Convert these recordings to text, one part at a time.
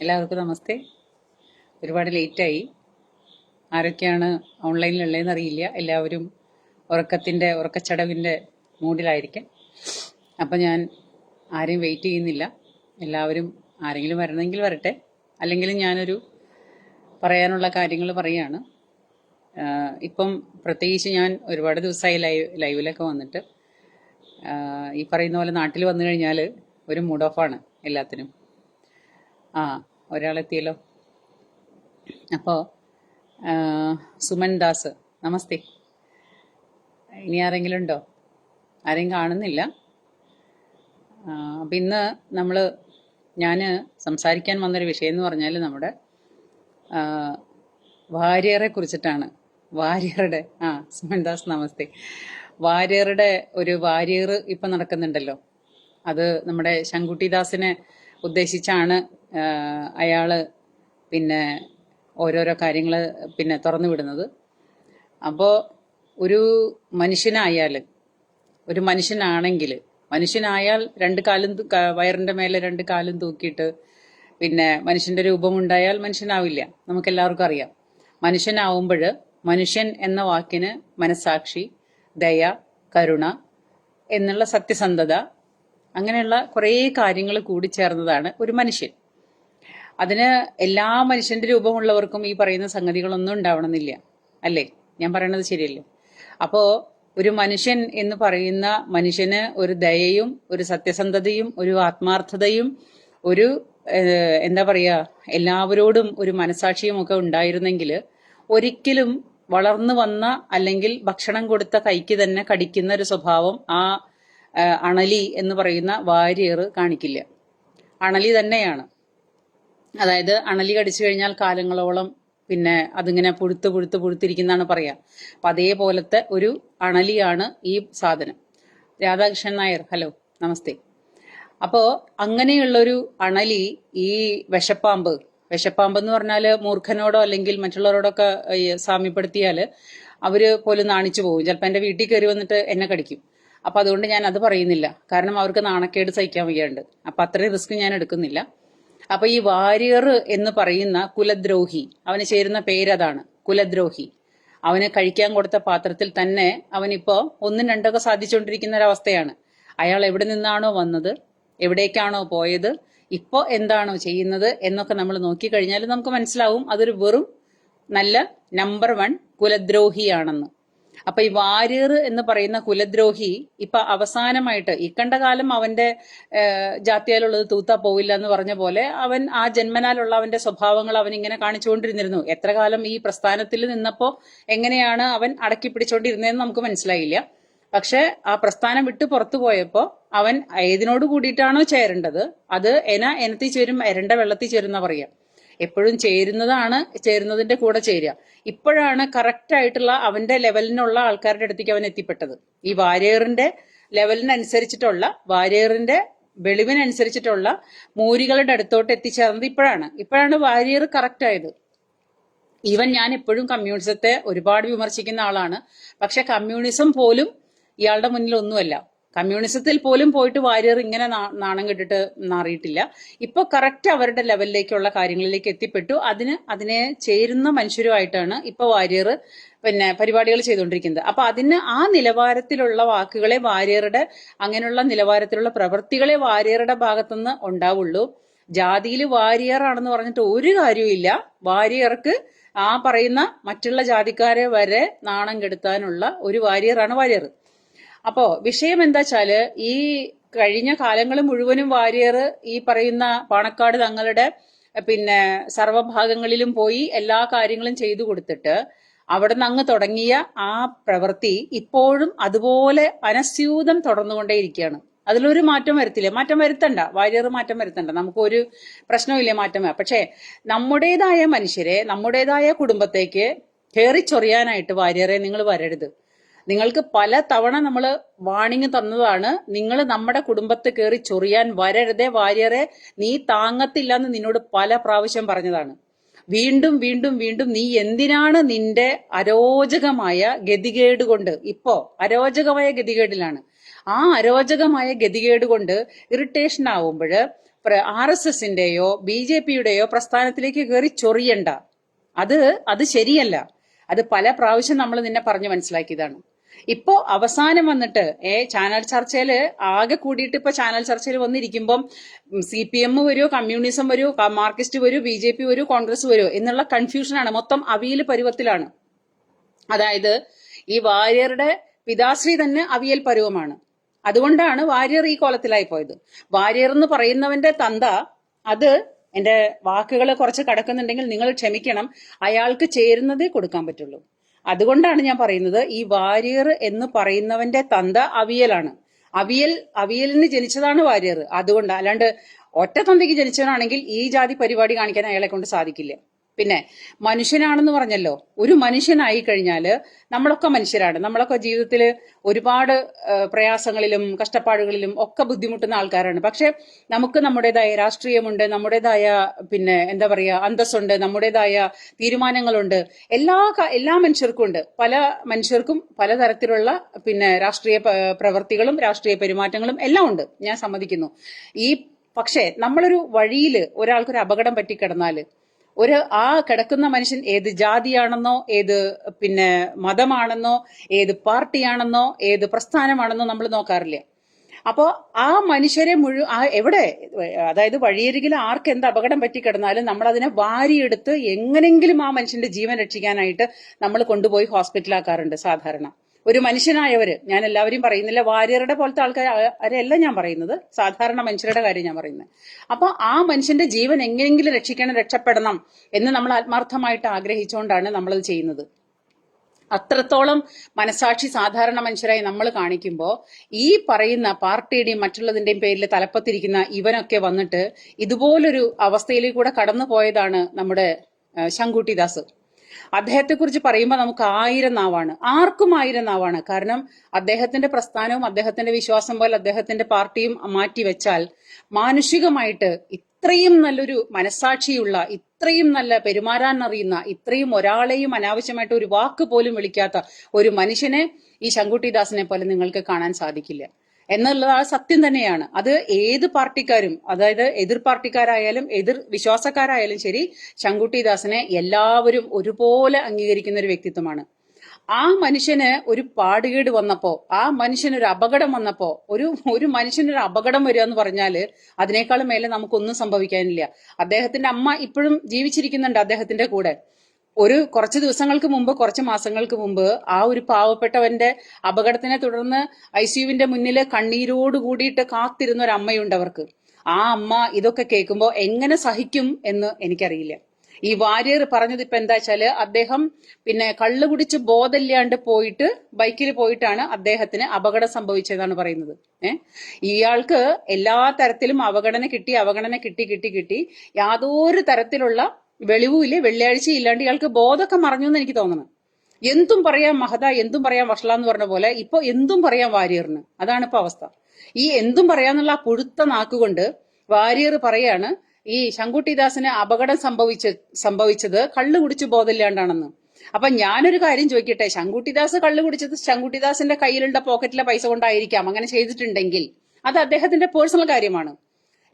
എല്ലാവർക്കും നമസ്തേ. ഒരുപാട് ലേറ്റായി. ആരൊക്കെയാണ് ഓൺലൈനിലുള്ളതെന്ന് അറിയില്ല എല്ലാവരും ഉറക്കത്തിന്റെ ഉറക്കച്ചടവിന്റെ മൂഡിലായിരിക്കും അപ്പം ഞാൻ ആരെയും വെയിറ്റ് ചെയ്യുന്നില്ല. എല്ലാവരും ആരെങ്കിലും വരണമെങ്കിൽ വരട്ടെ. അല്ലെങ്കിൽ ഞാനൊരു പറയാനുള്ള കാര്യങ്ങൾ പറയുകയാണ് ആഹ് ഇപ്പം പ്രത്യേകിച്ച് ഞാൻ ഒരുപാട് ദിവസമായി ലൈവ് ലൈവിലൊക്കെ വന്നിട്ട് ഈ പറയുന്ന പോലെ നാട്ടിൽ വന്നു കഴിഞ്ഞാൽ ഒരു മൂഡ് ഓഫാണ് എല്ലാത്തിനും. ആ ഒരാളെത്തിയല്ലോ. അപ്പോൾ സുമൻ ദാസ് നമസ്തേ. ഇനി ആരെങ്കിലും ഉണ്ടോ? ആരെയും കാണുന്നില്ല. അപ്പം ഇന്ന് നമ്മൾ ഞാൻ സംസാരിക്കാൻ വന്നൊരു വിഷയം എന്ന് പറഞ്ഞാൽ നമ്മുടെ വാര്യറെ കുറിച്ചിട്ടാണ്. വാര്യറുടെ ആ സുമൻദാസ് നമസ്തേ. വാര്യറുടെ ഒരു വാര്യർ ഇപ്പം നടക്കുന്നുണ്ടല്ലോ. അത് നമ്മുടെ ശങ്കുട്ടിദാസിനെ ഉദ്ദേശിച്ചാണ് ആ, അയാൾ പിന്നെ ഓരോരോ കാര്യങ്ങൾ പിന്നെ തുറന്നു വിടുന്നത്. അപ്പോൾ ഒരു മനുഷ്യനായാൽ ഒരു മനുഷ്യനാണെങ്കിൽ മനുഷ്യനായാൽ രണ്ട് കാലും വയറിന്റെ മേലെ രണ്ട് കാലും തൂക്കിയിട്ട് പിന്നെ മനുഷ്യന്റെ രൂപം ഉണ്ടായാൽ മനുഷ്യനാവില്ല. നമുക്കെല്ലാവർക്കും അറിയാം. മനുഷ്യനാവുമ്പോൾ മനുഷ്യൻ എന്ന വാക്കിന് മനസാക്ഷി ദയ കരുണ എന്നുള്ള സത്യസന്ധത അങ്ങനെയുള്ള കുറേ കാര്യങ്ങൾ കൂടി ചേർന്നതാണ് ഒരു മനുഷ്യൻ. അതിന് എല്ലാ മനുഷ്യന്റെ രൂപമുള്ളവർക്കും ഈ പറയുന്ന സംഗതികളൊന്നും ഉണ്ടാവണമെന്നില്ല. അല്ലേ? ഞാൻ പറയണത് ശരിയല്ലേ? അപ്പോ ഒരു മനുഷ്യൻ എന്ന് പറയുന്ന മനുഷ്യന് ഒരു ദയയും ഒരു സത്യസന്ധതയും ഒരു ആത്മാർത്ഥതയും ഒരു എന്താ പറയാ എല്ലാവരോടും ഒരു മനസാക്ഷിയും ഒക്കെ ഉണ്ടായിരുന്നെങ്കിൽ ഒരിക്കലും വളർന്നു വന്ന അല്ലെങ്കിൽ ഭക്ഷണം കൊടുത്ത കൈക്ക് തന്നെ കടിക്കുന്ന ഒരു സ്വഭാവം ആ അണലി എന്ന് പറയുന്ന വാര്യർ കാണിക്കില്ല. അണലി തന്നെയാണ്. അതായത് അണലി കടിച്ചു കഴിഞ്ഞാൽ കാലങ്ങളോളം പിന്നെ അതിങ്ങനെ പുഴുത്ത് പുഴുത്ത് പുഴുത്തിരിക്കുന്നതാണ് പറയാ. അപ്പൊ അതേപോലത്തെ ഒരു അണലിയാണ് ഈ സാധനം. രാധാകൃഷ്ണൻ നായർ ഹലോ നമസ്തേ. അപ്പോ അങ്ങനെയുള്ളൊരു അണലി ഈ വിഷപ്പാമ്പ് വിഷപ്പാമ്പ് എന്ന് പറഞ്ഞാൽ മൂർഖനോടോ അല്ലെങ്കിൽ മറ്റുള്ളവരോടൊക്കെ സാമ്യപ്പെടുത്തിയാൽ അവർ പോലും നാണിച്ചു പോകും. ചിലപ്പോൾ എന്റെ വീട്ടിൽ കയറി വന്നിട്ട് എന്നെ കടിക്കും. അപ്പൊ അതുകൊണ്ട് ഞാൻ അത് പറയുന്നില്ല. കാരണം അവർക്ക് നാണക്കേട് സഹിക്കാൻ വയ്യാണ്ട്. അപ്പൊ അത്രയും റിസ്ക് ഞാൻ എടുക്കുന്നില്ല. അപ്പൊ ഈ വാരിയർ എന്ന് പറയുന്ന കുലദ്രോഹി അവന് ചേരുന്ന പേരതാണ് കുലദ്രോഹി. അവന് കഴിക്കാൻ കൊടുത്ത പാത്രത്തിൽ തന്നെ അവനിപ്പോ ഒന്നും രണ്ടൊക്കെ സാധിച്ചുകൊണ്ടിരിക്കുന്ന ഒരവസ്ഥയാണ് അയാൾ എവിടെ നിന്നാണോ വന്നത് എവിടേക്കാണോ പോയത് ഇപ്പോ എന്താണോ ചെയ്യുന്നത് എന്നൊക്കെ നമ്മൾ നോക്കിക്കഴിഞ്ഞാൽ നമുക്ക് മനസ്സിലാവും അതൊരു വെറും നല്ല നമ്പർ വൺ കുലദ്രോഹിയാണെന്ന്. അപ്പൊ ഈ വാര്യർ എന്ന് പറയുന്ന കുലദ്രോഹി ഇപ്പൊ അവസാനമായിട്ട് ഇക്കണ്ട കാലം അവന്റെ ഏഹ്, ജാത്യാലുള്ളത് തൂത്താ പോവില്ല എന്ന് പറഞ്ഞ പോലെ അവൻ ആ ജന്മനാലുള്ള അവന്റെ സ്വഭാവങ്ങൾ അവൻ ഇങ്ങനെ കാണിച്ചുകൊണ്ടിരുന്നിരുന്നു. എത്ര കാലം ഈ പ്രസ്ഥാനത്തിൽ നിന്നപ്പോ എങ്ങനെയാണ് അവൻ അടക്കി പിടിച്ചോണ്ടിരുന്നതെന്ന് നമുക്ക് മനസ്സിലായില്ല. പക്ഷെ ആ പ്രസ്ഥാനം വിട്ട് പുറത്തു പോയപ്പോ അവൻ ഏതിനോട് കൂടിയിട്ടാണോ ചേരേണ്ടത്? അത് എന എനത്തി ചേരും എരണ്ട വെള്ളത്തിൽ ചേരുന്ന പറയാം. എപ്പോഴും ചേരുന്നതാണ് ചേരുന്നതിന്റെ കൂടെ ചേരുക. ഇപ്പോഴാണ് കറക്റ്റ് ആയിട്ടുള്ള അവന്റെ ലെവലിനുള്ള ആൾക്കാരുടെ അടുത്തേക്ക് അവൻ എത്തിപ്പെട്ടത്. ഈ വാരിയറിന്റെ ലെവലിനനുസരിച്ചിട്ടുള്ള വാരിയറിന്റെ വെളിവിനനുസരിച്ചിട്ടുള്ള മൂരികളുടെ അടുത്തോട്ട് എത്തിച്ചേർന്നത് ഇപ്പോഴാണ്. ഇപ്പോഴാണ് വാരിയർ കറക്റ്റ് ആയത്. ഈവൻ ഞാൻ എപ്പോഴും കമ്മ്യൂണിസത്തെ ഒരുപാട് വിമർശിക്കുന്ന ആളാണ്. പക്ഷെ കമ്മ്യൂണിസം പോലും ഇയാളുടെ മുന്നിൽ ഒന്നുമല്ല കമ്മ്യൂണിസത്തിൽ പോലും പോയിട്ട് വാര്യർ ഇങ്ങനെ നാണം കെട്ടിട്ട് നാറിയിട്ടില്ല ഇപ്പൊ കറക്റ്റ് അവരുടെ ലെവലിലേക്കുള്ള കാര്യങ്ങളിലേക്ക് എത്തിപ്പെട്ടു. അതിന് അതിനെ ചേരുന്ന മനുഷ്യരുമായിട്ടാണ് ഇപ്പൊ വാര്യർ പിന്നെ പരിപാടികൾ ചെയ്തുകൊണ്ടിരിക്കുന്നത്. അപ്പൊ അതിന് ആ നിലവാരത്തിലുള്ള വാക്കുകളെ വാര്യറുടെ അങ്ങനെയുള്ള നിലവാരത്തിലുള്ള പ്രവൃത്തികളെ വാര്യറുടെ ഭാഗത്തുനിന്ന് ഉണ്ടാവുള്ളൂ. ജാതിയിൽ വാര്യറാണെന്ന് പറഞ്ഞിട്ട് ഒരു കാര്യവുമില്ല വാരിയർക്ക് ആ പറയുന്ന മറ്റുള്ള ജാതിക്കാരെ വരെ നാണം കെടുത്താനുള്ള ഒരു വാരിയറാണ് വാരിയർ. അപ്പോ വിഷയം എന്താ വെച്ചാൽ ഈ കഴിഞ്ഞ കാലങ്ങൾ മുഴുവനും വാരിയർ ഈ പറയുന്ന പാണക്കാട് തങ്ങളുടെ പിന്നെ സർവഭാഗങ്ങളിലും പോയി എല്ലാ കാര്യങ്ങളും ചെയ്തു കൊടുത്തിട്ട് അവിടെ നിന്ന് അങ്ങ് തുടങ്ങിയ ആ പ്രവൃത്തി ഇപ്പോഴും അതുപോലെ അനസ്യൂതം തുടർന്നുകൊണ്ടേയിരിക്കുകയാണ്. അതിലൊരു മാറ്റം വരുത്തില്ല. മാറ്റം വരുത്തണ്ട. വാര്യർ മാറ്റം വരുത്തണ്ട. നമുക്കൊരു പ്രശ്നമില്ല മാറ്റം പക്ഷേ നമ്മുടേതായ മനുഷ്യരെ നമ്മുടേതായ കുടുംബത്തേക്ക് കയറിച്ചൊറിയാനായിട്ട് വാര്യറെ നിങ്ങൾ വരരുത്. നിങ്ങൾക്ക് പല തവണ നമ്മൾ വാണിങ് തന്നതാണ്. നിങ്ങൾ നമ്മുടെ കുടുംബത്തെ കയറി ചൊറിയാൻ വരരുതേ വാര്യരെ നീ താങ്ങത്തില്ല എന്ന് നിന്നോട് പല പ്രാവശ്യം പറഞ്ഞതാണ്. വീണ്ടും വീണ്ടും വീണ്ടും നീ എന്തിനാണ് നിന്റെ അരോചകമായ ഗതികേട് കൊണ്ട് ഇപ്പോ അരോചകമായ ഗതികേടിലാണ്. ആ അരോചകമായ ഗതികേട് കൊണ്ട് ഇറിറ്റേഷൻ ആവുമ്പോൾ ആർ എസ് എസിന്റെയോ ബി ജെ പിയുടെയോ പ്രസ്ഥാനത്തിലേക്ക് കയറി ചൊറിയണ്ട. അത് അത് ശരിയല്ല. അത് പല പ്രാവശ്യം നമ്മൾ നിന്നെ പറഞ്ഞു മനസ്സിലാക്കിയതാണ്. ഇപ്പോ അവസാനം വന്നിട്ട് ഏ ചാനൽ ചർച്ചയിൽ ആകെ കൂടിയിട്ട് ഇപ്പൊ ചാനൽ ചർച്ചയിൽ വന്നിരിക്കുമ്പം സി പി എം വരുമോ കമ്മ്യൂണിസം വരൂ ക- മാർക്സിസ്റ്റ് വരൂ ബി ജെ പി വരൂ കോൺഗ്രസ് വരൂ എന്നുള്ള കൺഫ്യൂഷനാണ്. മൊത്തം അവിയൽ പരുവത്തിലാണ്. അതായത് ഈ വാര്യരുടെ പിതാശ്രീ തന്നെ അവിയൽ പരുവമാണ്. അതുകൊണ്ടാണ് വാര്യർ ഈ കോലത്തിലായി പോയത്. വാര്യർ എന്ന് പറയുന്നവന്റെ തന്ത അത് എന്റെ വാക്കുകൾ കുറച്ച് കടക്കുന്നുണ്ടെങ്കിൽ നിങ്ങൾ ക്ഷമിക്കണം. അയാൾക്ക് ചേരുന്നതേ കൊടുക്കാൻ പറ്റുള്ളൂ. അതുകൊണ്ടാണ് ഞാൻ പറയുന്നത് ഈ വാര്യർ എന്ന് പറയുന്നവന്റെ തന്ത അവിയലാണ്. അവിയൽ അവിയലിന് ജനിച്ചതാണ് വാര്യർ. അതുകൊണ്ട് അല്ലാണ്ട് ഒറ്റ തന്തയ്ക്ക് ജനിച്ചവനാണെങ്കിൽ ഈ ജാതി പരിപാടി കാണിക്കാൻ അയാളെ കൊണ്ട് സാധിക്കില്ല. പിന്നെ മനുഷ്യനാണെന്ന് പറഞ്ഞല്ലോ. ഒരു മനുഷ്യനായി കഴിഞ്ഞാൽ നമ്മളൊക്കെ മനുഷ്യരാണ്. നമ്മളൊക്കെ ജീവിതത്തിൽ ഒരുപാട് പ്രയാസങ്ങളിലും കഷ്ടപ്പാടുകളിലും ഒക്കെ ബുദ്ധിമുട്ടുന്ന ആൾക്കാരാണ്. പക്ഷെ നമുക്ക് നമ്മുടേതായ രാഷ്ട്രീയമുണ്ട് നമ്മുടേതായ പിന്നെ എന്താ പറയുക അന്തസ്സുണ്ട് നമ്മുടേതായ തീരുമാനങ്ങളുണ്ട്. എല്ലാ എല്ലാ മനുഷ്യർക്കും ഉണ്ട്. പല മനുഷ്യർക്കും പലതരത്തിലുള്ള പിന്നെ രാഷ്ട്രീയ പ്രവൃത്തികളും രാഷ്ട്രീയ പെരുമാറ്റങ്ങളും എല്ലാം ഉണ്ട്. ഞാൻ സമ്മതിക്കുന്നു. ഈ പക്ഷേ നമ്മളൊരു വഴിയിൽ ഒരാൾക്കൊരു അപകടം പറ്റിക്കിടന്നാൽ ഒരു ആ കിടക്കുന്ന മനുഷ്യൻ ഏത് ജാതിയാണെന്നോ ഏത് പിന്നെ മതമാണെന്നോ ഏത് പാർട്ടിയാണെന്നോ ഏത് പ്രസ്ഥാനമാണെന്നോ നമ്മൾ നോക്കാറില്ല. അപ്പോ ആ മനുഷ്യരെ മുഴു ആ എവിടെ അതായത് വഴിയരികിൽ ആർക്ക് എന്ത് അപകടം പറ്റിക്കിടന്നാലും നമ്മൾ അതിനെ വാരിയെടുത്ത് എങ്ങനെങ്കിലും ആ മനുഷ്യന്റെ ജീവൻ രക്ഷിക്കാനായിട്ട് നമ്മൾ കൊണ്ടുപോയി ഹോസ്പിറ്റലാക്കാറുണ്ട് സാധാരണ. ഒരു മനുഷ്യനായവര് ഞാൻ എല്ലാവരെയും പറയുന്നില്ല വാര്യരുടെ പോലത്തെ ആൾക്കാരല്ല ഞാൻ പറയുന്നത് സാധാരണ മനുഷ്യരുടെ കാര്യം ഞാൻ പറയുന്നത്. അപ്പൊ ആ മനുഷ്യന്റെ ജീവൻ എങ്ങനെയെങ്കിലും രക്ഷിക്കണം രക്ഷപ്പെടണം എന്ന് നമ്മൾ ആത്മാർത്ഥമായിട്ട് ആഗ്രഹിച്ചുകൊണ്ടാണ് നമ്മളത് ചെയ്യുന്നത്. അത്രത്തോളം മനസാക്ഷി സാധാരണ മനുഷ്യരായി നമ്മൾ കാണിക്കുമ്പോൾ ഈ പറയുന്ന പാർട്ടിയുടെയും മറ്റുള്ളതിന്റെയും പേരിൽ തലപ്പത്തിരിക്കുന്ന ഇവനൊക്കെ വന്നിട്ട് ഇതുപോലൊരു അവസ്ഥയിലേക്ക് കൂടെ കടന്നു പോയതാണ് നമ്മുടെ ശങ്കുട്ടിദാസ്. അദ്ദേഹത്തെക്കുറിച്ച് പറയുമ്പോൾ നമുക്ക് ആയിരം നാവാണ്. ആർക്കും ആയിരം നാവാണ്. കാരണം അദ്ദേഹത്തിന്റെ പ്രസ്ഥാനവും അദ്ദേഹത്തിന്റെ വിശ്വാസം പോലെ അദ്ദേഹത്തിന്റെ പാർട്ടിയും മാറ്റിവെച്ചാൽ മാനുഷികമായിട്ട് ഇത്രയും നല്ലൊരു മനസാക്ഷിയുള്ള ഇത്രയും നല്ല പെരുമാറാൻ അറിയുന്ന ഇത്രയും ഒരാളെയും അനാവശ്യമായിട്ട് ഒരു വാക്ക് പോലും വിളിക്കാത്ത ഒരു മനുഷ്യനെ ഈ ശങ്കുട്ടിദാസിനെ പോലെ നിങ്ങൾക്ക് കാണാൻ സാധിക്കില്ല. എന്നുള്ളത് ആ സത്യം തന്നെയാണ്. അത് ഏത് പാർട്ടിക്കാരും അതായത് എതിർ പാർട്ടിക്കാരായാലും എതിർ വിശ്വാസക്കാരായാലും ശരി ശങ്കുട്ടിദാസിനെ എല്ലാവരും ഒരുപോലെ അംഗീകരിക്കുന്ന ഒരു വ്യക്തിത്വമാണ്. ആ മനുഷ്യന് ഒരു പാടുകേട് വന്നപ്പോ ആ മനുഷ്യന് ഒരു അപകടം വന്നപ്പോ ഒരു ഒരു മനുഷ്യനൊരു അപകടം വരിക എന്ന് പറഞ്ഞാൽ അതിനേക്കാളും മേലെ നമുക്കൊന്നും സംഭവിക്കാനില്ല. അദ്ദേഹത്തിന്റെ അമ്മ ഇപ്പോഴും ജീവിച്ചിരിക്കുന്നുണ്ട് അദ്ദേഹത്തിന്റെ കൂടെ. ഒരു കുറച്ച് ദിവസങ്ങൾക്ക് മുമ്പ് കുറച്ച് മാസങ്ങൾക്ക് മുമ്പ് ആ ഒരു പാവപ്പെട്ടവന്റെ അപകടത്തിനെ തുടർന്ന് ഐ സിയുവിന്റെ മുന്നിൽ കണ്ണീരോട് കൂടിയിട്ട് കാത്തിരുന്ന ഒരു അമ്മയുണ്ട് അവർക്ക്. ആ അമ്മ ഇതൊക്കെ കേൾക്കുമ്പോൾ എങ്ങനെ സഹിക്കും എന്ന് എനിക്കറിയില്ല. ഈ വാര്യർ പറഞ്ഞത് ഇപ്പൊ എന്താ വെച്ചാൽ അദ്ദേഹം പിന്നെ കള്ളു കുടിച്ച് ബോധമില്ലാണ്ട് പോയിട്ട് ബൈക്കിൽ പോയിട്ടാണ് അദ്ദേഹത്തിന് അപകടം സംഭവിച്ചതെന്നാണ് പറയുന്നത്. ഏഹ് ഇയാൾക്ക് എല്ലാ തരത്തിലും അവഗണന കിട്ടി അവഗണന കിട്ടി കിട്ടി കിട്ടി യാതൊരു തരത്തിലുള്ള വെളിവുമില്ല? വെള്ളിയാഴ്ച ഇല്ലാണ്ട് ഇയാൾക്ക് ബോധമൊക്കെ മറഞ്ഞു എന്ന് എനിക്ക് തോന്നണം എന്തും പറയാം മഹത എന്തും പറയാം വഷള എന്ന് പറഞ്ഞ പോലെ ഇപ്പൊ എന്തും പറയാം വാര്യറിന്. അതാണ് ഇപ്പൊ അവസ്ഥ. ഈ എന്തും പറയാന്നുള്ള ആ പുഴുത്ത നാക്കുകൊണ്ട് വാര്യർ പറയാണ് ഈ ശങ്കുട്ടിദാസിന് അപകടം സംഭവിച്ച സംഭവിച്ചത് കള്ളു കുടിച്ച് ബോധമില്ലാണ്ടാണെന്ന്. അപ്പൊ ഞാനൊരു കാര്യം ചോദിക്കട്ടെ? ശങ്കുട്ടിദാസ് കള്ളു കുടിച്ചത് ശങ്കുട്ടിദാസിന്റെ കയ്യിലുള്ള പോക്കറ്റിലെ പൈസ കൊണ്ടായിരിക്കാം. അങ്ങനെ ചെയ്തിട്ടുണ്ടെങ്കിൽ അത് അദ്ദേഹത്തിന്റെ പേഴ്സണൽ കാര്യമാണ്.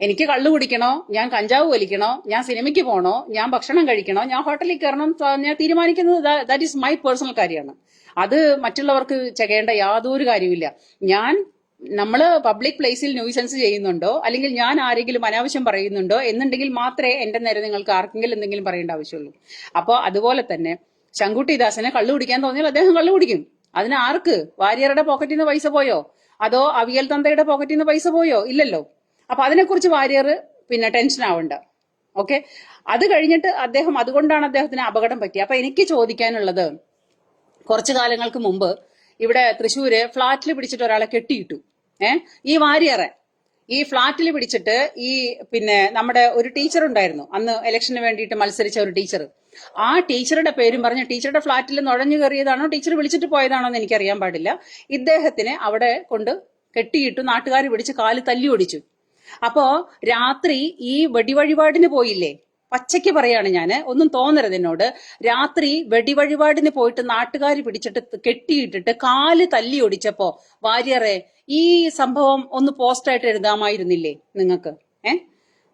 എനിക്ക് കള്ളു കുടിക്കണോ? ഞാൻ കഞ്ചാവ് വലിക്കണോ? ഞാൻ സിനിമയ്ക്ക് പോകണോ ഞാൻ ഭക്ഷണം കഴിക്കണോ? ഞാൻ ഹോട്ടലിൽ കയറണം ഞാൻ തീരുമാനിക്കുന്നത് ദാറ്റ് ഈസ് മൈ പേഴ്സണൽ കാര്യമാണ്. അത് മറ്റുള്ളവർക്ക് ചെയ്യേണ്ട യാതൊരു കാര്യമില്ല ഞാൻ നമ്മൾ പബ്ലിക് പ്ലേസിൽ ന്യൂസൻസ് ചെയ്യുന്നുണ്ടോ? അല്ലെങ്കിൽ ഞാൻ ആരെങ്കിലും അനാവശ്യം പറയുന്നുണ്ടോ? എന്നുണ്ടെങ്കിൽ മാത്രമേ എന്റെ നേരെ നിങ്ങൾക്ക് ആർക്കെങ്കിലും എന്തെങ്കിലും പറയേണ്ട ആവശ്യമുള്ളൂ. അപ്പോൾ അതുപോലെ തന്നെ ശങ്കുട്ടിദാസനെ കള്ളു കുടിക്കാൻ തോന്നിയാൽ അദ്ദേഹം കള്ളു കുടിക്കും. അതിന് ആർക്ക്? വാര്യറുടെ പോക്കറ്റിൽ നിന്ന് പൈസ പോയോ? അതോ അവിയൽ തന്തയുടെ പോക്കറ്റിൽ നിന്ന് പൈസ പോയോ? ഇല്ലല്ലോ. അപ്പൊ അതിനെക്കുറിച്ച് വാര്യർ പിന്നെ ടെൻഷൻ ആവണ്ട. ഓക്കെ അത് കഴിഞ്ഞിട്ട് അദ്ദേഹം അതുകൊണ്ടാണ് അദ്ദേഹത്തിന് അപകടം പറ്റിയത് അപ്പൊ എനിക്ക് ചോദിക്കാനുള്ളത് കുറച്ചു കാലങ്ങൾക്ക് മുമ്പ് ഇവിടെ തൃശ്ശൂര് ഫ്ളാറ്റിൽ പിടിച്ചിട്ട് ഒരാളെ കെട്ടിയിട്ടു. ഏഹ് ഈ വാര്യറെ ഈ ഫ്ളാറ്റിൽ പിടിച്ചിട്ട് ഈ പിന്നെ നമ്മുടെ ഒരു ടീച്ചർ ഉണ്ടായിരുന്നു. അന്ന് ഇലക്ഷന് വേണ്ടിയിട്ട് മത്സരിച്ച ഒരു ടീച്ചർ ആ ടീച്ചറുടെ പേരും പറഞ്ഞ് ടീച്ചറുടെ ഫ്ളാറ്റിൽ നുഴഞ്ഞു കയറിയതാണോ ടീച്ചർ വിളിച്ചിട്ട് പോയതാണോ എന്ന് എനിക്കറിയാൻ പാടില്ല. ഇദ്ദേഹത്തിനെ അവിടെ കൊണ്ട് കെട്ടിയിട്ടു നാട്ടുകാർ പിടിച്ച് കാൽ തല്ലി ഓടിച്ചു. അപ്പോ രാത്രി ഈ വെടിവഴിപാടിന് പോയില്ലേ? പച്ചയ്ക്ക് പറയാണ് ഞാൻ. ഒന്നും തോന്നരുത് എന്നോട്. രാത്രി വെടിവഴിപാടിന് പോയിട്ട് നാട്ടുകാർ പിടിച്ചിട്ട് കെട്ടിയിട്ടിട്ട് കാൽ തല്ലി ഒടിച്ചപ്പോ വാര്യറെ ഈ സംഭവം ഒന്ന് പോസ്റ്റായിട്ട് എഴുതാമായിരുന്നില്ലേ നിങ്ങൾക്ക്? ഏ?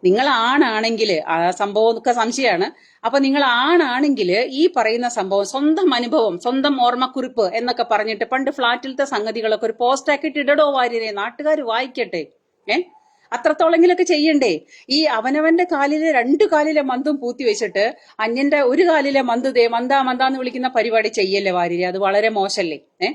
നിങ്ങൾ ആണാണെങ്കിൽ ആ സംഭവം സംഭവമൊക്കെ സംശയമാണ്. അപ്പൊ നിങ്ങൾ ആണാണെങ്കിൽ ഈ പറയുന്ന സംഭവം സ്വന്തം അനുഭവം സ്വന്തം ഓർമ്മക്കുറിപ്പ് എന്നൊക്കെ പറഞ്ഞിട്ട് പണ്ട് ഫ്ളാറ്റിലത്തെ സംഗതികളൊക്കെ ഒരു പോസ്റ്റ് ആക്കിയിട്ട് ഇടടോ വാര്യരെ നാട്ടുകാർ വായിക്കട്ടെ. ഏ? അത്രത്തോളെങ്കിലൊക്കെ ചെയ്യണ്ടേ? ഈ അവനവന്റെ കാലിലെ രണ്ടു കാലിലെ മന്തും പൂത്തി വെച്ചിട്ട് അന്യന്റെ ഒരു കാലിലെ മന്ത് ദേ മന്ദ മന്ദാന്ന് വിളിക്കുന്ന പരിപാടി ചെയ്യല്ലേ വാര്യരെ? അത് വളരെ മോശല്ലേ? ഏ?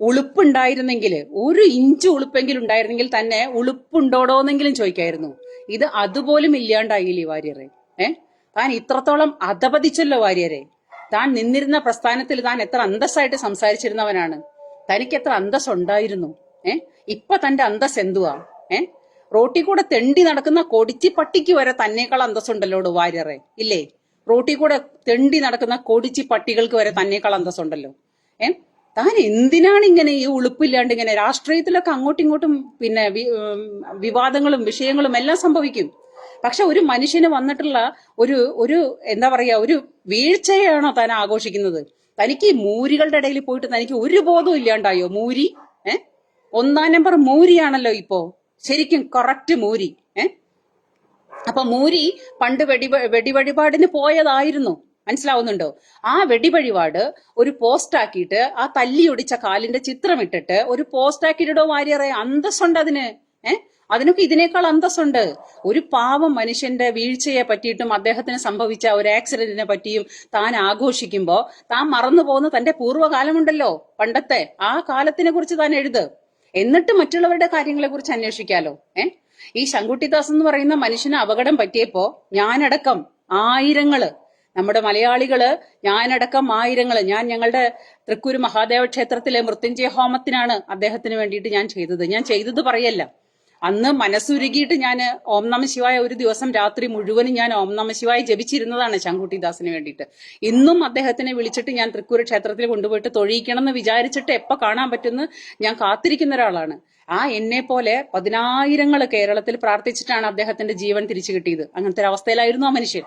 ഉളുപ്പുണ്ടായിരുന്നെങ്കിൽ ഒരു ഇഞ്ച് ഉളുപ്പെങ്കിലും ഉണ്ടായിരുന്നെങ്കിൽ തന്നെ ഉളുപ്പുണ്ടോടോന്നെങ്കിലും ചോദിക്കായിരുന്നു. ഇത് അതുപോലും ഇല്ലാണ്ടായില്ലേ വാര്യറെ ഏ? താൻ ഇത്രത്തോളം അധപതിച്ചല്ലോ വാര്യരെ. താൻ നിന്നിരുന്ന പ്രസ്ഥാനത്തിൽ താൻ എത്ര അന്തസ്സായിട്ട് സംസാരിച്ചിരുന്നവനാണ്. തനിക്ക് എത്ര അന്തസ് ഉണ്ടായിരുന്നു ഏ? ഇപ്പൊ തന്റെ അന്തസ് എന്തുവാ? ഏ? റോട്ടി കൂടെ തെണ്ടി നടക്കുന്ന കൊടിച്ചി പട്ടിക്ക് വരെ തന്നേക്കാൾ അന്തസ്സുണ്ടല്ലോ വാര്യറെ ഇല്ലേ? റോട്ടി കൂടെ തെണ്ടി നടക്കുന്ന കൊടിച്ചി പട്ടികൾക്ക് വരെ തന്നേക്കാൾ അന്തസ്സുണ്ടല്ലോ. ഏ? താൻ എന്തിനാണ് ഇങ്ങനെ ഈ ഉളുപ്പില്ലാണ്ട് ഇങ്ങനെ രാഷ്ട്രീയത്തിലൊക്കെ അങ്ങോട്ടും ഇങ്ങോട്ടും പിന്നെ വിവാദങ്ങളും വിഷയങ്ങളും എല്ലാം സംഭവിക്കും. പക്ഷെ ഒരു മനുഷ്യന് വന്നിട്ടുള്ള ഒരു ഒരു എന്താ പറയാ ഒരു വീഴ്ചയാണോ താൻ ആഘോഷിക്കുന്നത്? തനിക്ക് ഈ മൂരികളുടെ ഇടയിൽ പോയിട്ട് തനിക്ക് ഒരു ബോധവും ഇല്ലാണ്ടായോ? മൂരി? ഏ? ഒന്നാം നമ്പർ മൂരിയാണല്ലോ ഇപ്പോ. ശരിക്കും കറക്റ്റ് മൂരി. ഏ? അപ്പൊ മൂരി പണ്ട് വെടി വെടിവഴിപാടിന് പോയതായിരുന്നു. മനസ്സിലാവുന്നുണ്ടോ? ആ വെടിവഴിപാട് ഒരു പോസ്റ്റ് ആക്കിയിട്ട് ആ തല്ലിയൊടിച്ച കാലിന്റെ ചിത്രം ഇട്ടിട്ട് ഒരു പോസ്റ്റ് ആക്കിയിട്ടോ വാര്യറെ അന്തസ്സുണ്ട് അതിന്. ഏ? അതിനൊക്കെ ഇതിനേക്കാൾ അന്തസ്സുണ്ട്. ഒരു പാവം മനുഷ്യന്റെ വീഴ്ചയെ പറ്റിയിട്ടും അദ്ദേഹത്തിന് സംഭവിച്ച ഒരു ആക്സിഡന്റിനെ പറ്റിയും താൻ ആഘോഷിക്കുമ്പോ താൻ മറന്നു പോകുന്ന തന്റെ പൂർവകാലമുണ്ടല്ലോ പണ്ടത്തെ. ആ കാലത്തിനെ കുറിച്ച് താൻ എഴുത്. എന്നിട്ട് മറ്റുള്ളവരുടെ കാര്യങ്ങളെ കുറിച്ച് അന്വേഷിക്കാലോ ഏ? ഈ ശങ്കുട്ടിദാസ് എന്ന് പറയുന്ന മനുഷ്യന് അപകടം പറ്റിയപ്പോ ഞാനടക്കം ആയിരങ്ങൾ നമ്മുടെ മലയാളികൾ ഞാനടക്കം ആയിരങ്ങൾ ഞാൻ ഞങ്ങളുടെ തൃക്കൂർ മഹാദേവ ക്ഷേത്രത്തിലെ മൃത്യുഞ്ജയ ഹോമത്തിനാണ് അദ്ദേഹത്തിന് വേണ്ടിയിട്ട് ഞാൻ ചെയ്തത്. ഞാൻ ചെയ്തത് പറയല്ല. അന്ന് മനസ്സുരുകിയിട്ട് ഞാൻ ഓം നമ ശിവായ ഒരു ദിവസം രാത്രി മുഴുവനും ഞാൻ ഓം നമ ശിവായ ജപിച്ചിരുന്നതാണ് ശങ്കുട്ടിദാസിന് വേണ്ടിയിട്ട്. ഇന്നും അദ്ദേഹത്തിനെ വിളിച്ചിട്ട് ഞാൻ തൃക്കൂർ ക്ഷേത്രത്തിൽ കൊണ്ടുപോയിട്ട് തൊഴിയിക്കണം എന്ന് വിചാരിച്ചിട്ട് എപ്പോൾ കാണാൻ പറ്റുമെന്ന് ഞാൻ കാത്തിരിക്കുന്ന ഒരാളാണ്. ആ എന്നെ പോലെ പതിനായിരങ്ങൾ കേരളത്തിൽ പ്രാർത്ഥിച്ചിട്ടാണ് അദ്ദേഹത്തിന്റെ ജീവൻ തിരിച്ചു കിട്ടിയത്. അങ്ങനത്തെ ഒരു അവസ്ഥയിലായിരുന്നു ആ മനുഷ്യൻ.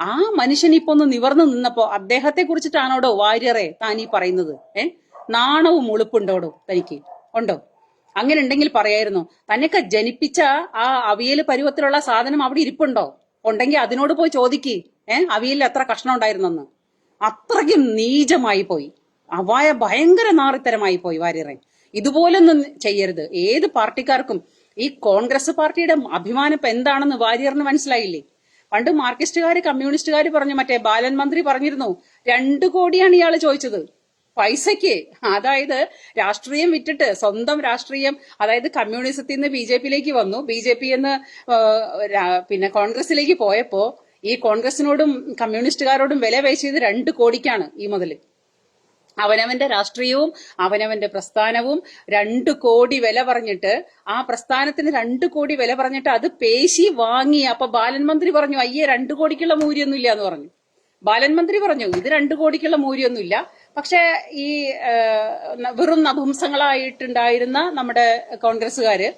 ആ മനുഷ്യൻ ഇപ്പൊ ഒന്ന് നിവർന്നു നിന്നപ്പോ അദ്ദേഹത്തെ കുറിച്ചിട്ടാണോടോ വാര്യറെ താൻ ഈ പറയുന്നത്? ഏ? നാണവും ഉളുപ്പുണ്ടോടോ തനിക്ക്? ഉണ്ടോ? അങ്ങനെ ഉണ്ടെങ്കിൽ പറയായിരുന്നു തന്നെയൊക്കെ ജനിപ്പിച്ച ആ അവിയൽ പരുവത്തിലുള്ള സാധനം അവിടെ ഇരിപ്പുണ്ടോ? ഉണ്ടെങ്കിൽ അതിനോട് പോയി ചോദിക്ക്. ഏഹ് അവിയലിൽ എത്ര കഷ്ണം ഉണ്ടായിരുന്നെന്ന്. അത്രയ്ക്കും നീചമായി പോയി. അവായ ഭയങ്കര നാറിത്തരമായി പോയി വാര്യറെ ഇതുപോലൊന്നും ചെയ്യരുത്. ഏത് പാർട്ടിക്കാർക്കും ഈ കോൺഗ്രസ് പാർട്ടിയുടെ അഭിമാനം എന്താണെന്ന് വാര്യറിന് മനസ്സിലായില്ലേ? പണ്ട് മാർക്സിസ്റ്റുകാര് കമ്മ്യൂണിസ്റ്റുകാര് പറഞ്ഞു മറ്റേ ബാലൻ മന്ത്രി പറഞ്ഞിരുന്നു രണ്ടു കോടിയാണ് ഇയാൾ ചോദിച്ചത്. പൈസയ്ക്ക്. അതായത് രാഷ്ട്രീയം വിറ്റിട്ട് സ്വന്തം രാഷ്ട്രീയം അതായത് കമ്മ്യൂണിസത്തിൽ നിന്ന് ബി ജെ പിയിലേക്ക് വന്നു. ബി ജെ പി എന്ന് പിന്നെ കോൺഗ്രസിലേക്ക് പോയപ്പോ ഈ കോൺഗ്രസിനോടും കമ്മ്യൂണിസ്റ്റുകാരോടും വില പേശിയത് രണ്ട് കോടിക്കാണ് ഈ മുതൽ. അവനവന്റെ രാഷ്ട്രീയവും അവനവന്റെ പ്രസ്ഥാനവും രണ്ടു കോടി വില പറഞ്ഞിട്ട് ആ പ്രസ്ഥാനത്തിന് രണ്ട് കോടി വില പറഞ്ഞിട്ട് അത് പേശി വാങ്ങി. അപ്പൊ ബാലൻ മന്ത്രി പറഞ്ഞു അയ്യേ രണ്ടു കോടിക്കുള്ള മൂര്യൊന്നുമില്ല എന്ന് പറഞ്ഞു. ബാലൻ മന്ത്രി പറഞ്ഞു ഇത് രണ്ടു കോടിക്കുള്ള മൂല്യമൊന്നുമില്ല പക്ഷെ ഈ വെറും നപുംസങ്ങളായിട്ടുണ്ടായിരുന്ന നമ്മുടെ കോൺഗ്രസ്സുകാര്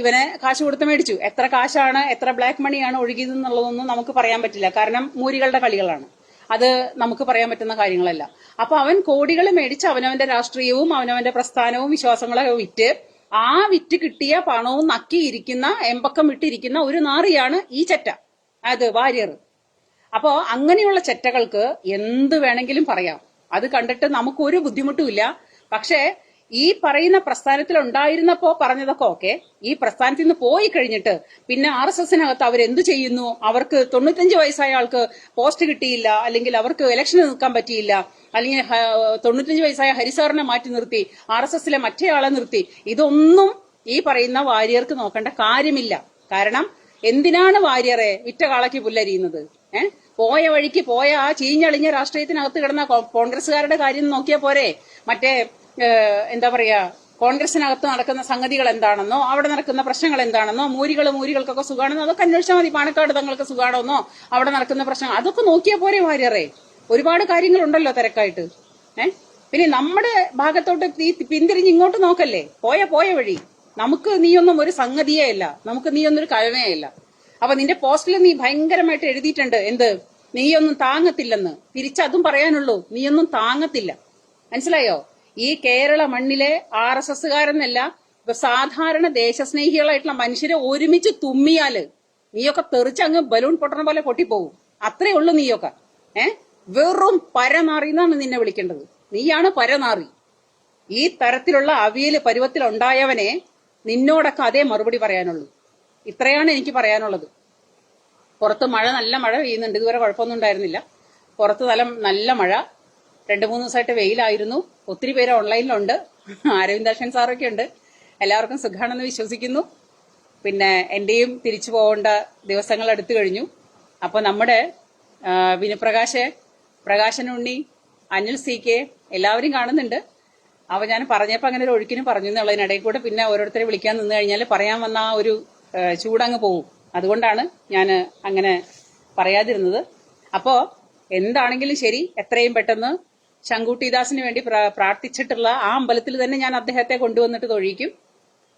ഇവനെ കാശ് കൊടുത്ത് മേടിച്ചു. എത്ര കാശാണ് എത്ര ബ്ലാക്ക് മണിയാണ് ഒഴുകിയത് എന്നുള്ളതൊന്നും നമുക്ക് പറയാൻ പറ്റില്ല. കാരണം മൂരികളുടെ കളികളാണ്. അത് നമുക്ക് പറയാൻ പറ്റുന്ന കാര്യങ്ങളല്ല. അപ്പൊ അവൻ കോടികൾ മേടിച്ച് അവനവന്റെ രാഷ്ട്രീയവും അവനവന്റെ പ്രസ്ഥാനവും വിശ്വാസങ്ങളൊക്കെ വിറ്റ് ആ വിറ്റ് കിട്ടിയ പണവും നക്കിയിരിക്കുന്ന എമ്പക്കം വിട്ടിരിക്കുന്ന ഒരു നാറിയാണ് ഈ ചെറ്റ. അത് വാര്യർ. അപ്പോ അങ്ങനെയുള്ള ചെറ്റകൾക്ക് എന്ത് വേണമെങ്കിലും പറയാം. അത് കണ്ടിട്ട് നമുക്ക് ഒരു ബുദ്ധിമുട്ടുമില്ല. പക്ഷേ ഈ പറയുന്ന പ്രസ്ഥാനത്തിൽ ഉണ്ടായിരുന്നപ്പോ പറഞ്ഞതൊക്കെ ഓക്കെ. ഈ പ്രസ്ഥാനത്തിൽ നിന്ന് പോയി കഴിഞ്ഞിട്ട് പിന്നെ ആർ എസ് എസിനകത്ത് അവരെന്തു ചെയ്യുന്നു? അവർക്ക് തൊണ്ണൂറ്റഞ്ച് വയസ്സായ ആൾക്ക് പോസ്റ്റ് കിട്ടിയില്ല അല്ലെങ്കിൽ അവർക്ക് ഇലക്ഷന് നിൽക്കാൻ പറ്റിയില്ല അല്ലെങ്കിൽ തൊണ്ണൂറ്റഞ്ച് വയസ്സായ ഹരിസാറിനെ മാറ്റി നിർത്തി ആർ എസ് എസിലെ മറ്റേ ആളെ നിർത്തി. ഇതൊന്നും ഈ പറയുന്ന വാര്യർക്ക് നോക്കേണ്ട കാര്യമില്ല. കാരണം എന്തിനാണ് വാര്യറെ വിറ്റ കാളയ്ക്ക് പുല്ലരിയുന്നത്? ഏ? പോയ വഴിക്ക് പോയ ആ ചീഞ്ഞളിഞ്ഞ രാഷ്ട്രീയത്തിനകത്ത് കിടന്ന കോൺഗ്രസ്സുകാരുടെ കാര്യം നോക്കിയാ പോരെ. മറ്റേ എന്താ പറയാ കോൺഗ്രസിനകത്ത് നടക്കുന്ന സംഗതികൾ എന്താണെന്നോ അവിടെ നടക്കുന്ന പ്രശ്നങ്ങൾ എന്താണെന്നോ മൂരികൾ മൂരികൾക്കൊക്കെ സുഖാണെന്നോ അതൊക്കെ അന്വേഷിച്ചാൽ മതി. പാണക്കാട് തങ്ങൾക്ക് സുഖാണെന്നോ അവിടെ നടക്കുന്ന പ്രശ്നങ്ങൾ അതൊക്കെ നോക്കിയാൽ പോരെ വാര്യറേ ഒരുപാട് കാര്യങ്ങളുണ്ടല്ലോ തിരക്കായിട്ട്. ഏ? പിന്നെ നമ്മുടെ ഭാഗത്തോട്ട് പിന്തിരിഞ്ഞ് ഇങ്ങോട്ട് നോക്കല്ലേ? പോയ പോയ വഴി. നമുക്ക് നീയൊന്നും ഒരു സംഗതിയേ അല്ല. നമുക്ക് നീയൊന്നും ഒരു കഴിവേ അല്ല. അപ്പൊ നിന്റെ പോസ്റ്റിൽ നീ ഭയങ്കരമായിട്ട് എഴുതിയിട്ടുണ്ട്. എന്ത്? നീയൊന്നും താങ്ങത്തില്ലെന്ന്. തിരിച്ചതും പറയാനുള്ളൂ. നീയൊന്നും താങ്ങത്തില്ല. മനസ്സിലായോ? ഈ കേരള മണ്ണിലെ ആർ എസ് എസ്സുകാരെന്നല്ല സാധാരണ ദേശസ്നേഹികളായിട്ടുള്ള മനുഷ്യരെ ഒരുമിച്ച് തുമ്മിയാൽ നീയൊക്കെ തെറിച്ചങ്ങ് ബലൂൺ പൊട്ടണ പോലെ പൊട്ടിപ്പോവും. അത്രേ ഉള്ളൂ നീയൊക്കെ. ഏ? വെറും പരനാറി എന്നാണ് നിന്നെ വിളിക്കേണ്ടത്. നീയാണ് പരനാറി ഈ തരത്തിലുള്ള അവിയൽ പരുവത്തിലുണ്ടായവനെ നിന്നോടൊക്കെ അതേ മറുപടി പറയാനുള്ളൂ. ഇത്രയാണ് എനിക്ക് പറയാനുള്ളത്. പുറത്ത് മഴ നല്ല മഴ പെയ്യുന്നുണ്ട്. ഇതുവരെ കുഴപ്പമൊന്നും ഉണ്ടായിരുന്നില്ല. പുറത്ത് തലം നല്ല മഴ. രണ്ട് മൂന്ന് ദിവസമായിട്ട് വെയിലായിരുന്നു. ഒത്തിരി പേര് ഓൺലൈനിലുണ്ട്. അരവിന്ദാക്ഷൻ സാറൊക്കെ ഉണ്ട്. എല്ലാവർക്കും സുഖാണെന്ന് വിശ്വസിക്കുന്നു. പിന്നെ എന്റെയും തിരിച്ചു പോകേണ്ട ദിവസങ്ങൾ അടുത്തു കഴിഞ്ഞു. അപ്പോൾ നമ്മുടെ വിനുപ്രകാശ് പ്രകാശൻ ഉണ്ണി അനിൽ സി കെ എല്ലാവരും കാണുന്നുണ്ട്. അപ്പൊ ഞാൻ പറഞ്ഞപ്പോൾ അങ്ങനെ ഒരു ഒഴുക്കിന് പറഞ്ഞു എന്നുള്ളതിനിടയിൽ കൂടെ പിന്നെ ഓരോരുത്തരെ വിളിക്കാൻ നിന്ന് കഴിഞ്ഞാൽ പറയാൻ വന്ന ആ ഒരു ചൂടങ്ങ് പോവും. അതുകൊണ്ടാണ് ഞാൻ അങ്ങനെ പറയാതിരുന്നത്. അപ്പോ എന്താണെങ്കിലും ശരി എത്രയും പെട്ടെന്ന് ശങ്കുട്ടിദാസിന് വേണ്ടി പ്രാർത്ഥിച്ചിട്ടുള്ള ആ അമ്പലത്തിൽ തന്നെ ഞാൻ അദ്ദേഹത്തെ കൊണ്ടുവന്നിട്ട് തൊഴിക്കും.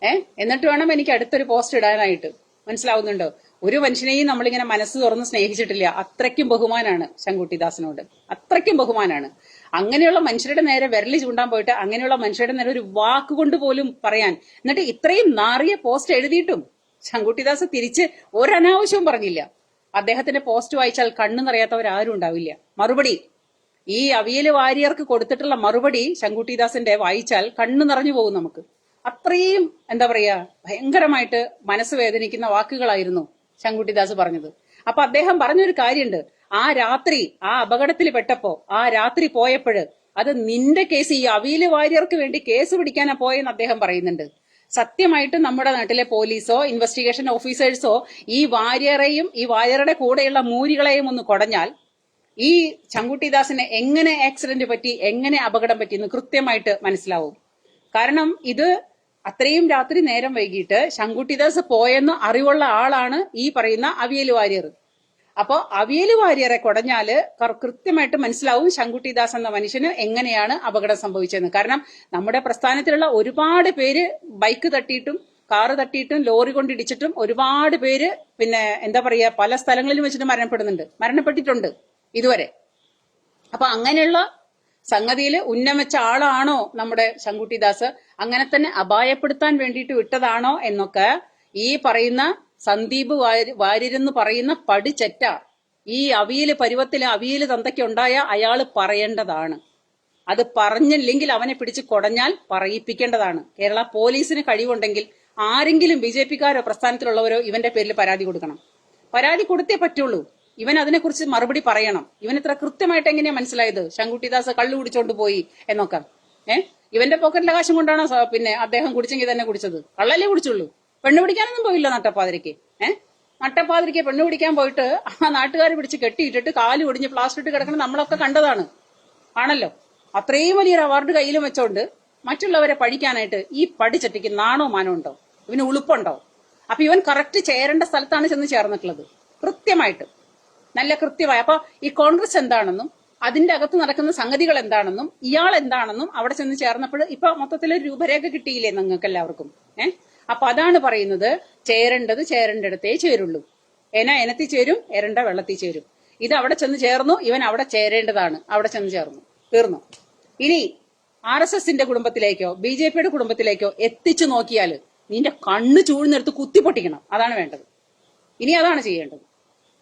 ഏ എന്നിട്ട് വേണം എനിക്ക് അടുത്തൊരു പോസ്റ്റ് ഇടാനായിട്ട്. മനസ്സിലാവുന്നുണ്ടോ? ഒരു മനുഷ്യനെയും നമ്മളിങ്ങനെ മനസ്സ് തുറന്ന് സ്നേഹിച്ചിട്ടില്ല. അത്രയ്ക്കും ബഹുമാനാണ് ശങ്കുട്ടിദാസിനോട്. അത്രയ്ക്കും ബഹുമാനാണ്. അങ്ങനെയുള്ള മനുഷ്യരുടെ നേരെ വിരലി ചൂണ്ടാൻ പോയിട്ട് അങ്ങനെയുള്ള മനുഷ്യരുടെ നേരെ ഒരു വാക്കുകൊണ്ട് പോലും പറയാൻ. എന്നിട്ട് ഇത്രയും നാറിയ പോസ്റ്റ് എഴുതിയിട്ടും ശങ്കുട്ടിദാസ് തിരിച്ച് ഒരനാവശ്യവും പറഞ്ഞില്ല. അദ്ദേഹത്തിന്റെ പോസ്റ്റ് വായിച്ചാൽ കണ്ണു നിറയാത്തവരാരും ഉണ്ടാവില്ല. മറുപടി ഈ അവിയൽ വാര്യർക്ക് കൊടുത്തിട്ടുള്ള മറുപടി ശങ്കുട്ടിദാസിന്റെ വായിച്ചാൽ കണ്ണു നിറഞ്ഞു പോകും നമുക്ക്. അത്രയും എന്താ പറയാ ഭയങ്കരമായിട്ട് മനസ്സ് വേദനിക്കുന്ന വാക്കുകളായിരുന്നു ശങ്കുട്ടിദാസ് പറഞ്ഞത്. അപ്പൊ അദ്ദേഹം പറഞ്ഞൊരു കാര്യമുണ്ട്. ആ രാത്രി ആ അപകടത്തിൽ പെട്ടപ്പോ ആ രാത്രി പോയപ്പോഴ് അത് നിന്റെ കേസ് ഈ അവിയൽ വാര്യർക്ക് വേണ്ടി കേസ് പിടിക്കാനാ പോയെന്ന് അദ്ദേഹം പറയുന്നുണ്ട്. സത്യമായിട്ട് നമ്മുടെ നാട്ടിലെ പോലീസോ ഇൻവെസ്റ്റിഗേഷൻ ഓഫീസേഴ്സോ ഈ വാര്യറെയും ഈ വാര്യറുടെ കൂടെയുള്ള മൂരികളെയും ഒന്ന് കുടഞ്ഞാൽ ഈ ചങ്കുട്ടിദാസിന് എങ്ങനെ ആക്സിഡന്റ് പറ്റി എങ്ങനെ അപകടം പറ്റി എന്ന് കൃത്യമായിട്ട് മനസ്സിലാവും. കാരണം ഇത് അത്രയും രാത്രി നേരം വൈകിട്ട് ശങ്കുട്ടിദാസ് പോയെന്ന് അറിവുള്ള ആളാണ് ഈ പറയുന്ന അവിയൽ വാര്യർ. അപ്പോ അവിയൽ വാര്യറെ കുടഞ്ഞാൽ കൃത്യമായിട്ട് മനസ്സിലാവും ശങ്കുട്ടിദാസ് എന്ന മനുഷ്യന് എങ്ങനെയാണ് അപകടം സംഭവിച്ചതെന്ന്. കാരണം നമ്മുടെ പ്രസ്ഥാനത്തിലുള്ള ഒരുപാട് പേര് ബൈക്ക് തട്ടിയിട്ടും കാറ് തട്ടിയിട്ടും ലോറി കൊണ്ടിടിച്ചിട്ടും ഒരുപാട് പേര് പിന്നെ എന്താ പറയാ പല സ്ഥലങ്ങളിലും വെച്ചിട്ട് മരണപ്പെടുന്നുണ്ട്. മരണപ്പെട്ടിട്ടുണ്ട് ഇതുവരെ. അപ്പൊ അങ്ങനെയുള്ള സംഗതിയിൽ ഉന്നമിച്ച ആളാണോ നമ്മുടെ ശങ്കുട്ടിദാസ്? അങ്ങനെ തന്നെ അപായപ്പെടുത്താൻ വേണ്ടിയിട്ട് വിട്ടതാണോ എന്നൊക്കെ ഈ പറയുന്ന സന്ദീപ് വാര്യ- വാര്യരെന്ന് പറയുന്ന പടിച്ചെറ്റ ഈ അവിയൽ പരുവത്തിലെ അവിയൽ തന്തയ്ക്ക് ഉണ്ടായ അയാൾ പറയേണ്ടതാണ്. അത് പറഞ്ഞില്ലെങ്കിൽ അവനെ പിടിച്ച് കൊടഞ്ഞാൽ പറയിപ്പിക്കേണ്ടതാണ്. കേരള പോലീസിന് കഴിവുണ്ടെങ്കിൽ ആരെങ്കിലും ബി ജെ പിക്കാരോ പ്രസ്ഥാനത്തിലുള്ളവരോ ഇവന്റെ പേരിൽ പരാതി കൊടുക്കണം. പരാതി കൊടുത്തേ പറ്റുള്ളൂ. ഇവൻ അതിനെക്കുറിച്ച് മറുപടി പറയണം. ഇവൻ ഇത്ര കൃത്യമായിട്ട് എങ്ങനെയാ മനസ്സിലായത്? ശങ്കുട്ടിദാസ് കള്ളു കുടിച്ചോണ്ട് പോയി എന്നൊക്കെ. ഏഹ് ഇവന്റെ പോക്കറ്റിലെ കാശം കൊണ്ടാണോ പിന്നെ അദ്ദേഹം കുടിച്ചെങ്കിൽ തന്നെ കുടിച്ചത്? കള്ളല്ലേ കുടിച്ചുള്ളൂ. പെണ്ണ് പിടിക്കാനൊന്നും പോയില്ല നട്ടപ്പാതിരിക്ക് ഏഹ് നട്ടപ്പാതിരയ്ക്ക് പെണ്ണു പിടിക്കാൻ പോയിട്ട് ആ നാട്ടുകാർ പിടിച്ച് കെട്ടിയിട്ടിട്ട് കാൽ ഒടിഞ്ഞ് പ്ലാസ്റ്റർ ഇട്ട് കിടക്കണം നമ്മളൊക്കെ കണ്ടതാണ്. ആണല്ലോ? അത്രയും വലിയൊരു അവാർഡ് കയ്യിലും വെച്ചോണ്ട് മറ്റുള്ളവരെ പഠിക്കാനായിട്ട് ഈ പഠിച്ചട്ടിക്ക് നാണോ മാനോ ഉണ്ടോ? ഇവന് ഉളുപ്പുണ്ടോ? അപ്പൊ ഇവൻ കറക്റ്റ് ചേരേണ്ട സ്ഥലത്താണ് ചെന്ന് ചേർന്നിട്ടുള്ളത്. കൃത്യമായിട്ട്. നല്ല കൃത്യമായി. അപ്പൊ ഈ കോൺഗ്രസ് എന്താണെന്നും അതിന്റെ അകത്ത് നടക്കുന്ന സംഗതികൾ എന്താണെന്നും ഇയാൾ എന്താണെന്നും അവിടെ ചെന്ന് ചേർന്നപ്പോൾ ഇപ്പൊ മൊത്തത്തിൽ ഒരു രൂപരേഖ കിട്ടിയില്ലേ നിങ്ങൾക്ക് എല്ലാവർക്കും? ഏഹ് അപ്പൊ അതാണ് പറയുന്നത് ചേരേണ്ടത് ചേരേണ്ടിടത്തേ ചേരുള്ളൂ. എന എനത്തി ചേരും എരണ്ട വെള്ളത്തിൽ ചേരും. ഇത് അവിടെ ചെന്ന് ചേർന്നു ഇവൻ അവിടെ ചേരേണ്ടതാണ്. അവിടെ ചെന്ന് ചേർന്നു. തീർന്നു. ഇനി ആർ എസ് എസിന്റെ കുടുംബത്തിലേക്കോ ബി ജെ പിയുടെ കുടുംബത്തിലേക്കോ എത്തിച്ചു നോക്കിയാൽ നിന്റെ കണ്ണ് ചൂഴ്ന്നെടുത്ത് കുത്തിപ്പൊട്ടിക്കണം അതാണ് വേണ്ടത്. ഇനി അതാണ് ചെയ്യേണ്ടത്.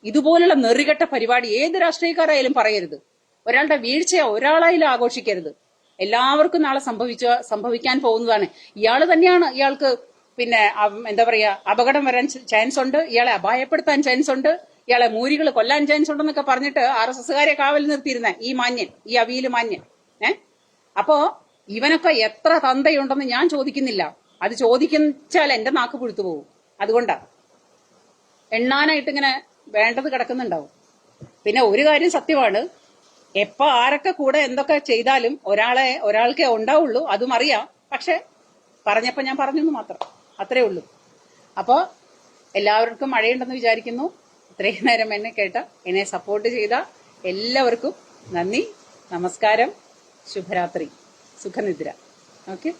ഇതുപോലുള്ള നെറികെട്ട പരിപാടി ഏത് രാഷ്ട്രീയക്കാരായാലും പറയരുത്. ഒരാളുടെ വീഴ്ച ഒരാളായാലും ആഘോഷിക്കരുത്. എല്ലാവർക്കും നാളെ സംഭവിച്ച സംഭവിക്കാൻ പോകുന്നതാണ്. ഇയാൾ തന്നെയാണ് ഇയാൾക്ക് പിന്നെ എന്താ പറയാ അപകടം വരാൻ ചാൻസ് ഉണ്ട്. ഇയാളെ അപായപ്പെടുത്താൻ ചാൻസ് ഉണ്ട്. ഇയാളെ മൂരികൾ കൊല്ലാൻ ചാൻസ് ഉണ്ടെന്നൊക്കെ പറഞ്ഞിട്ട് ആർ എസ് എസ്സുകാരെ കാവൽ നിർത്തിയിരുന്ന ഈ മാന്യൻ ഈ അവിയിൽ മാന്യൻ. ഏ? അപ്പോ ഇവനൊക്കെ എത്ര തന്തയുണ്ടെന്ന് ഞാൻ ചോദിക്കുന്നില്ല. അത് ചോദിച്ചാൽ എന്റെ നാക്ക് പുഴുത്തു പോകും. അതുകൊണ്ടാ. എണ്ണാനായിട്ട് ഇങ്ങനെ വേണ്ടത് കിടക്കുന്നുണ്ടാവും. പിന്നെ ഒരു കാര്യം സത്യമാണ്. എപ്പോ ആരൊക്കെ കൂടെ എന്തൊക്കെ ചെയ്താലും ഒരാളെ ഒരാൾക്കേ ഉണ്ടാവുള്ളൂ അതും അറിയാം. പക്ഷെ പറഞ്ഞപ്പോ ഞാൻ പറഞ്ഞെന്ന് മാത്രം. അത്രേ ഉള്ളൂ. അപ്പോൾ എല്ലാവർക്കും മഴയുണ്ടെന്ന് വിചാരിക്കുന്നു. ഇത്രയും നേരം എന്നെ കേട്ട എന്നെ സപ്പോർട്ട് ചെയ്ത എല്ലാവർക്കും നന്ദി നമസ്കാരം ശുഭരാത്രി സുഖനിദ്ര. ഓക്കെ